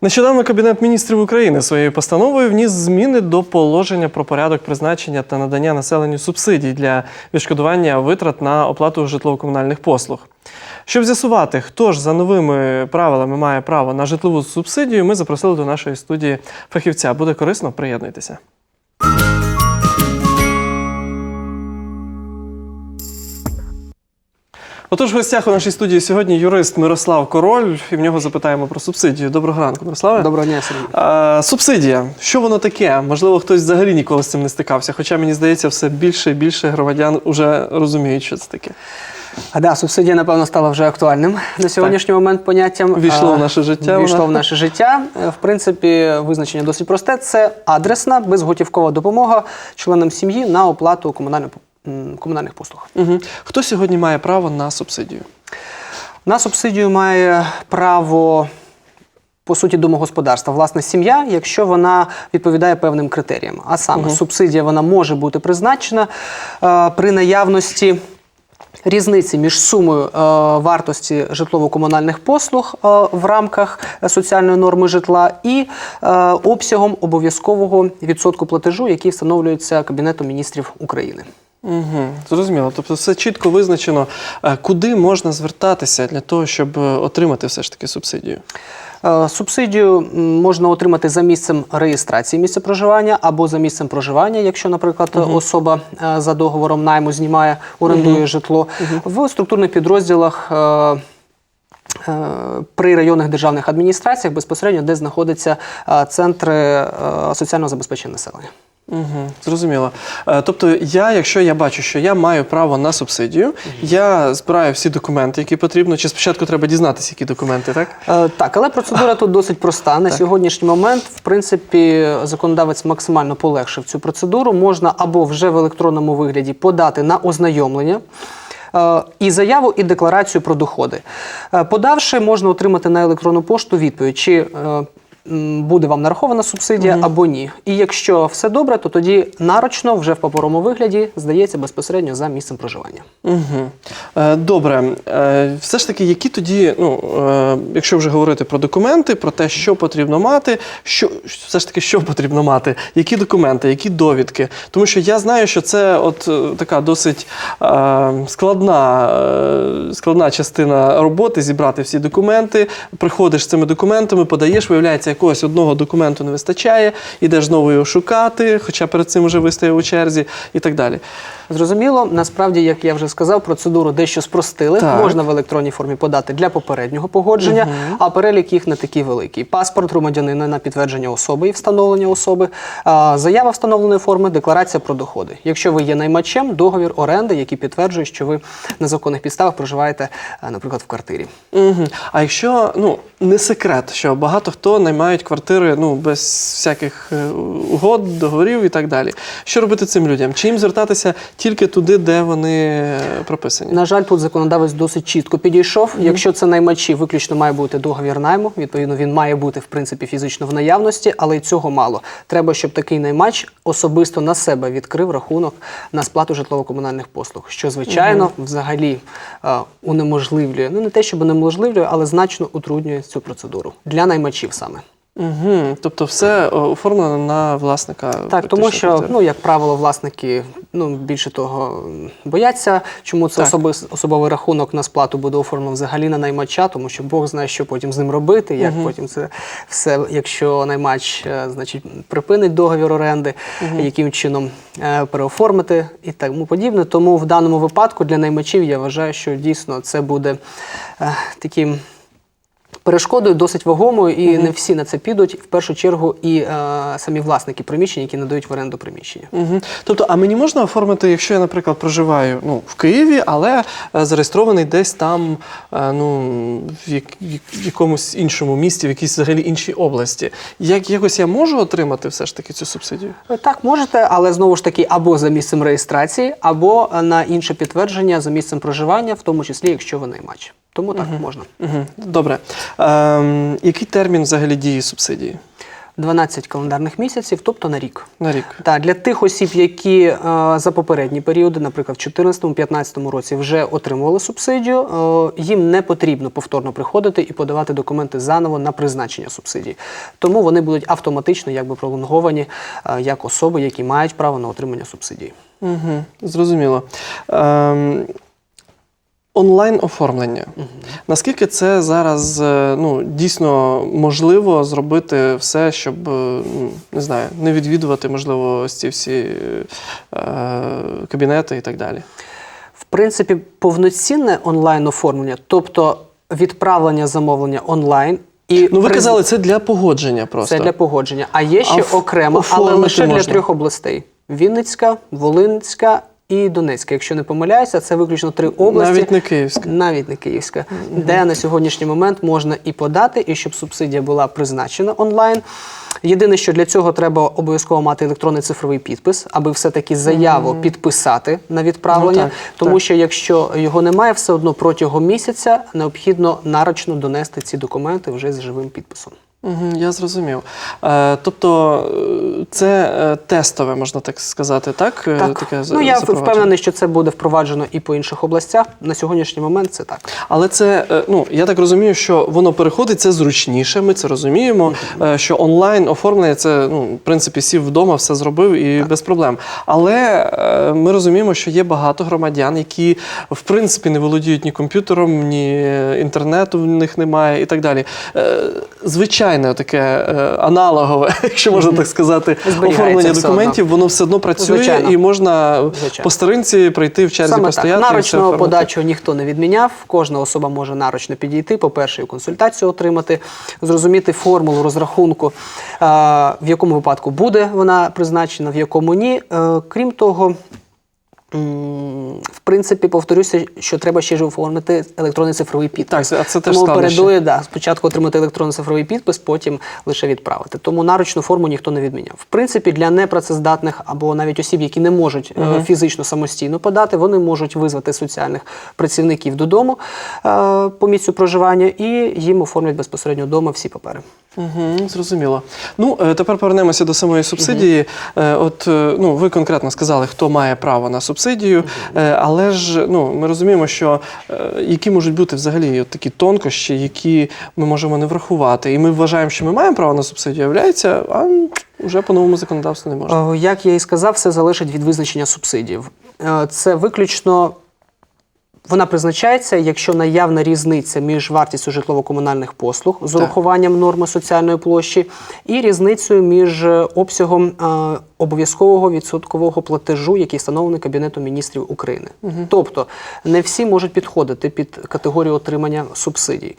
Нещодавно Кабінет міністрів України своєю постановою вніс зміни до положення про порядок призначення та надання населенню субсидій для відшкодування витрат на оплату житлово-комунальних послуг. Щоб з'ясувати, хто ж за новими правилами має право на житлову субсидію, ми запросили до нашої студії фахівця. Буде корисно, приєднуйтеся. Отож, в гостях у нашій студії сьогодні юрист Мирослав Король, і в нього запитаємо про субсидію. Доброго ранку, Мирославе. Доброго дня, Сергій. Субсидія. Що воно таке? Можливо, хтось взагалі ніколи з цим не стикався. Хоча мені здається, все більше і більше громадян вже розуміють, що це таке. А да, субсидія, напевно, стала вже актуальним на сьогоднішній момент поняттям. Ввійшло в наше життя Ввійшло вона. в наше життя. В принципі, визначення досить просте. Це адресна, безготівкова допомога членам сім'ї на оплату комунальних, м, комунальних послуг. Угу. Хто сьогодні має право на субсидію? На субсидію має право. По суті, домогосподарства, власне, сім'я, якщо вона відповідає певним критеріям. А саме субсидія вона може бути призначена е, при наявності різниці між сумою е, вартості житлово-комунальних послуг е, в рамках соціальної норми житла і е, обсягом обов'язкового відсотку платежу, який встановлюється Кабінетом міністрів України. Угу. Зрозуміло. Тобто все чітко визначено, е, куди можна звертатися для того, щоб е, отримати все ж таки субсидію. Е, Субсидію можна отримати за місцем реєстрації місця проживання або за місцем проживання, якщо, наприклад, особа е, за договором найму знімає, орендує житло в структурних підрозділах. При районних державних адміністраціях безпосередньо, де знаходяться центри соціального забезпечення населення. Угу, зрозуміло. Е, Тобто, я, якщо я бачу, що я маю право на субсидію, я збираю всі документи, які потрібно, чи спочатку треба дізнатися, які документи, так? Е, Так, але процедура тут досить проста. На сьогоднішній момент, в принципі, законодавець максимально полегшив цю процедуру. Можна або вже в електронному вигляді подати на ознайомлення. е, І заяву, і декларацію про доходи. Е, Подавши, можна отримати на електронну пошту відповідь, чи буде вам нарахована субсидія або ні. І якщо все добре, то тоді нарочно вже в паперовому вигляді здається безпосередньо за місцем проживання. Угу. Добре. Е, все ж таки, які тоді, ну, е, якщо вже говорити про документи, про те, що потрібно мати, що все ж таки, що потрібно мати, які документи, які довідки. Тому що я знаю, що це от така досить складна, складна частина роботи зібрати всі документи. Приходиш з цими документами, подаєш, виявляється, якогось одного документу не вистачає, ідеш знову його шукати, хоча перед цим вже вистояв у черзі і так далі. Зрозуміло, насправді, як я вже сказав, процедуру дещо спростили. Так. Можна в електронній формі подати для попереднього погодження, а перелік їх не такий великий. Паспорт громадянина на підтвердження особи і встановлення особи, заява встановленої форми, декларація про доходи. Якщо ви є наймачем, договір оренди, який підтверджує, що ви на законних підставах проживаєте, наприклад, в квартирі. Угу. А якщо ну не секрет, що багато хто наймають квартири ну без всяких е, угод, договорів і так далі. Що робити цим людям? Чи їм звертатися тільки туди, де вони е, прописані? На жаль, тут законодавець досить чітко підійшов. Якщо це наймачі, виключно має бути договір найму. Відповідно, він має бути в принципі фізично в наявності, але й цього мало. Треба, щоб такий наймач особисто на себе відкрив рахунок на сплату житлово-комунальних послуг, що звичайно взагалі е, унеможливлює. Ну не те, щоб унеможливлює, але значно утруднює цю процедуру для наймачів саме. Угу. Тобто все е, оформлено на власника. Так, тому що, квартири. ну, як правило, власники ну, більше того бояться, чому це Так. особис- особовий рахунок на сплату буде оформлено взагалі на наймача, тому що Бог знає, що потім з ним робити, як потім це все, якщо наймач е, значить, припинить договір оренди, яким чином е, переоформити і тому подібне. Тому в даному випадку для наймачів я вважаю, що дійсно це буде таким. Перешкодою досить вагомою, і не всі на це підуть. В першу чергу і е, самі власники приміщень, які надають в оренду приміщення. Угу. Тобто, а мені можна оформити, якщо я, наприклад, проживаю ну, в Києві, але е, зареєстрований десь там, е, ну, в, як, в якомусь іншому місті, в якійсь взагалі іншій області. Як якось я можу отримати все ж таки цю субсидію? Так, можете, але знову ж таки або за місцем реєстрації, або на інше підтвердження за місцем проживання, в тому числі, якщо ви наймач. Тому так можна. Угу. Добре. Ем, який термін взагалі дії субсидії? 12 календарних місяців, тобто на рік. На рік. Так, для тих осіб, які е, за попередні періоди, наприклад, в 2014-2015 році вже отримували субсидію, е, їм не потрібно повторно приходити і подавати документи заново на призначення субсидії. Тому вони будуть автоматично якби пролонговані е, як особи, які мають право на отримання субсидії. Угу, зрозуміло. Ем, онлайн оформлення. Наскільки це зараз е, ну, дійсно можливо зробити все, щоб е, ну, не знаю, не відвідувати, можливо, ці всі е, кабінети і так далі? В принципі, повноцінне онлайн оформлення, тобто відправлення замовлення онлайн. І Ну, ви приз- казали, це для погодження просто. Це для погодження. А є ще А окремо, але лише для трьох областей: Вінницька, Волинська і Донецька. Якщо не помиляюся, це виключно три області. Навіть не Київська. Навіть не Київська, де на сьогоднішній момент можна і подати, і щоб субсидія була призначена онлайн. Єдине, що для цього треба обов'язково мати електронний цифровий підпис, аби все-таки заяву підписати на відправлення. Ну, так, тому так. що якщо його немає, все одно протягом місяця необхідно нарочно донести ці документи вже з живим підписом. Я зрозумів. Е, тобто е, це е, тестове, можна так сказати, так? Так, Таке ну я впевнений, що це буде впроваджено і по інших областях. На сьогоднішній момент це так. Але це, ну я так розумію, що воно переходить, це зручніше. Ми це розуміємо. Що онлайн оформлення це ну, в принципі сів вдома, все зробив і без проблем. Але ми розуміємо, що є багато громадян, які в принципі не володіють ні комп'ютером, ні інтернету в них немає і так далі. Е, Звичайне таке е, аналогове, якщо можна так сказати, оформлення документів, воно все одно працює Звичайно. і можна Звичайно. по старинці прийти в черзі Саме так. постояти. все подачу ніхто не відміняв. Кожна особа може нарочно підійти, по-перше, консультацію отримати, зрозуміти формулу розрахунку, е, в якому випадку буде вона призначена, в якому ні. Е, Крім того. В принципі, повторюся, що треба ще ж оформити електронний цифровий підпис. Так, а це теж Тому передує да, спочатку отримати електронний цифровий підпис, потім лише відправити. Тому наручну форму ніхто не відміняв. В принципі, для непрацездатних або навіть осіб, які не можуть е, фізично самостійно подати, вони можуть визвати соціальних працівників додому е, по місцю проживання і їм оформлять безпосередньо вдома всі папери. Угу, зрозуміло. Ну, е, тепер повернемося до самої субсидії. Е, От, ну, ви конкретно сказали, хто має право на субсидію, Е, але ж ну, ми розуміємо, що е, які можуть бути взагалі от такі тонкощі, які ми можемо не врахувати. І ми вважаємо, що ми маємо право на субсидію, являється, а вже по новому законодавству не можна. Е, Як я і сказав, все залежить від визначення субсидій. Е, Це виключно вона призначається, якщо наявна різниця між вартістю житлово-комунальних послуг з урахуванням норми соціальної площі і різницею між е, обсягом е, обов'язкового відсоткового платежу, який встановлений Кабінетом міністрів України. Тобто не всі можуть підходити під категорію отримання субсидій.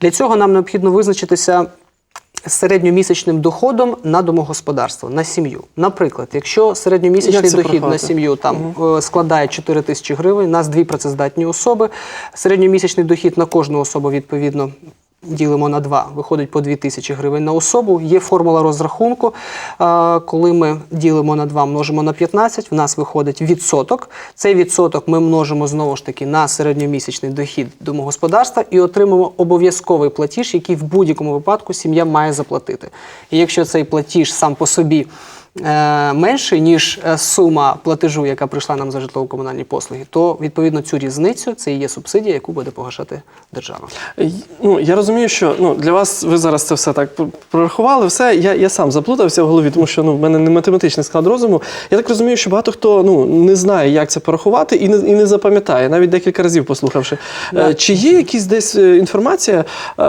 Для цього нам необхідно визначитися середньомісячним доходом на домогосподарство, на сім'ю. Наприклад, якщо середньомісячний дохід на сім'ю там угу. складає 4 тисячі гривень, нас дві працездатні особи. Середньомісячний дохід на кожну особу відповідно. Ділимо на два, виходить по 2 тисячі гривень на особу. Є формула розрахунку. Коли ми ділимо на 2, множимо на 15, в нас виходить відсоток. Цей відсоток ми множимо знову ж таки на середньомісячний дохід домогосподарства і отримуємо обов'язковий платіж, який в будь-якому випадку сім'я має заплатити. І якщо цей платіж сам по собі е, менший, ніж е, сума платежу, яка прийшла нам за житлово-комунальні послуги, то відповідно цю різницю це і є субсидія, яку буде погашати держава. Е, Ну, я розумію, що ну, для вас ви зараз це все так прорахували, все. Я, я сам заплутався в голові, тому що ну, в мене не математичний склад розуму. Я так розумію, що багато хто ну, не знає, як це порахувати, і не, і не запам'ятає, навіть декілька разів послухавши. Е, Чи є якісь десь інформація,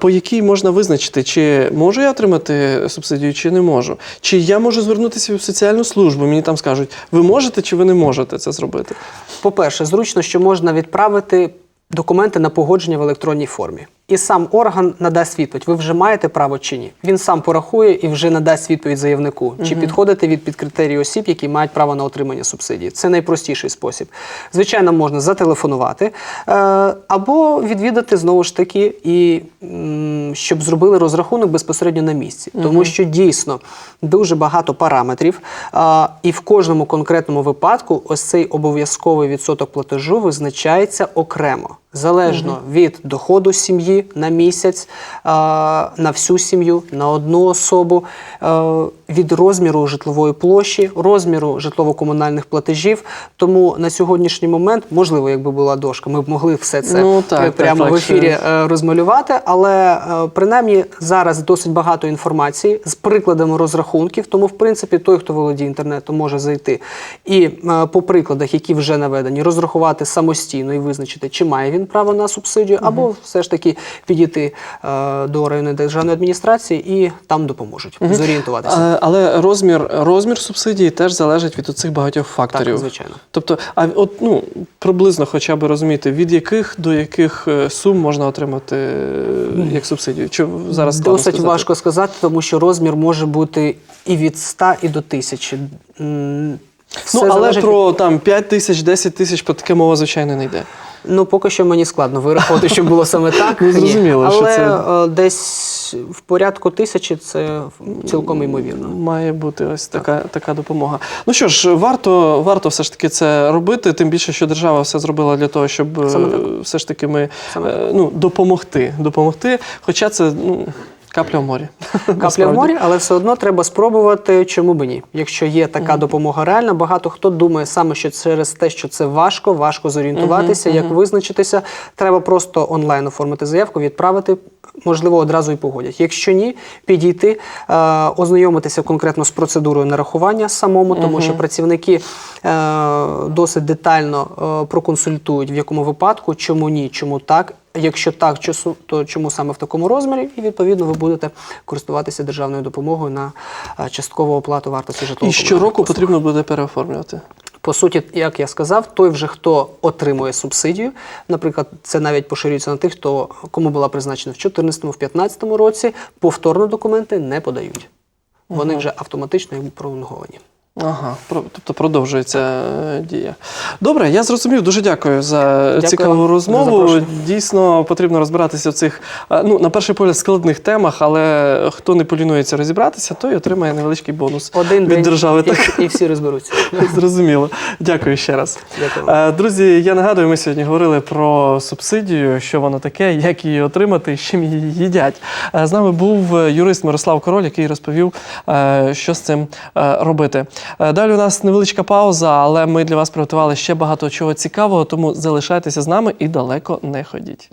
по якій можна визначити, чи можу я отримати субсидію, чи не можу? Чи я можу звернутися в соціальну службу? Мені там скажуть, ви можете чи ви не можете це зробити? По-перше, зручно, що можна відправити документи на погодження в електронній формі. І сам орган надасть відповідь, ви вже маєте право чи ні. Він сам порахує і вже надасть відповідь заявнику, чи підходите від під критерії осіб, які мають право на отримання субсидії. Це найпростіший спосіб. Звичайно, можна зателефонувати е, або відвідати знову ж таки, і щоб зробили розрахунок безпосередньо на місці, тому що дійсно дуже багато параметрів, і в кожному конкретному випадку ось цей обов'язковий відсоток платежу визначається окремо. Залежно від доходу сім'ї на місяць, е, на всю сім'ю, на одну особу, е, від розміру житлової площі, розміру житлово-комунальних платежів. Тому на сьогоднішній момент, можливо, якби була дошка, ми б могли все це Ну, так, прямо так, в ефірі що- е, розмалювати, але е, принаймні зараз досить багато інформації з прикладами розрахунків. Тому, в принципі, той, хто володіє інтернетом, може зайти і е, по прикладах, які вже наведені, розрахувати самостійно і визначити, чи має він право на субсидію, або все ж таки підійти е, до районної державної адміністрації і там допоможуть зорієнтуватися. Е, Але розмір, розмір субсидії теж залежить від цих багатьох факторів. Так, звичайно. Тобто, а от ну приблизно хоча б розуміти, від яких до яких е, сум можна отримати е, як субсидію? Чи зараз Досить сказати? важко сказати, тому що розмір може бути і від 100, і до 1000. М, все Ну, але залежить про там 5 тисяч, 10 тисяч про таке мова, звичайно, не йде. Ну, поки що мені складно вирахувати, що було саме так. Ну, зрозуміло, що це- е, десь в порядку тисячі це цілком ймовірно. Має бути ось така, така допомога. Ну що ж, варто, варто все ж таки це робити, тим більше, що держава все зробила для того, щоб е, все ж таки ми е, ну, допомогти. допомогти. Хоча це ну, капля в морі. Капля в морі, але все одно треба спробувати, чому би ні. Якщо є така допомога реальна, багато хто думає саме, що через те, що це важко, важко зорієнтуватися, як визначитися. Треба просто онлайн оформити заявку, відправити. Можливо, одразу і погодять. Якщо ні, підійти, е, ознайомитися конкретно з процедурою нарахування самому, тому що працівники е, досить детально е, проконсультують, в якому випадку, чому ні, чому так. Якщо так, то чому саме в такому розмірі, і відповідно ви будете користуватися державною допомогою на е, часткову оплату вартості житлового. І щороку потрібно буде переоформлювати. По суті, як я сказав, той вже хто отримує субсидію, наприклад, це навіть поширюється на тих, хто кому була призначена в 2014-2015 році, повторно документи не подають. Вони вже автоматично пролонговані. Ага, про- тобто продовжується е, дія. Добре, я зрозумів. Дуже дякую за Дякую цікаву за розмову. Дійсно, потрібно розбиратися в цих, е, ну, на перший погляд, складних темах, але хто не полінується розібратися, той отримає невеличкий бонус Один від день держави. і, Так, і всі розберуться. зрозуміло. Дякую ще раз. Дякую. Е, Друзі, я нагадую, ми сьогодні говорили про субсидію, що воно таке, як її отримати, з чим її їдять. З нами був юрист Мирослав Король, який розповів, що з цим робити. Е, Далі у нас невеличка пауза, але ми для вас приготували ще багато чого цікавого, тому залишайтеся з нами і далеко не ходіть.